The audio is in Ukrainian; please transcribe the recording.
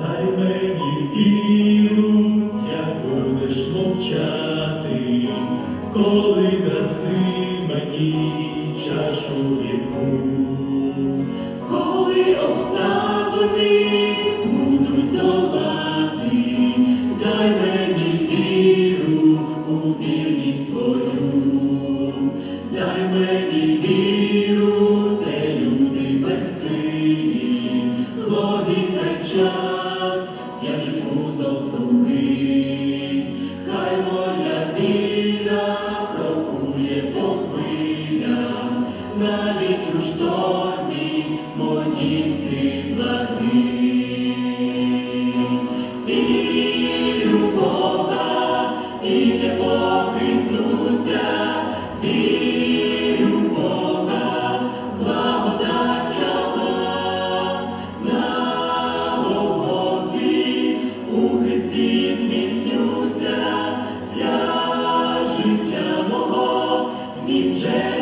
дай мені віру, як будеш мовчати, коли даси мені чашу гірку. Коли обставини будуть долати, дай мені віру у вірність твою, дай мені віру, де люди безсилі, логіка й в'яжуть вузол хай моя віра крокує по хвилям, навіть у штормі моїм ти Бога eternity.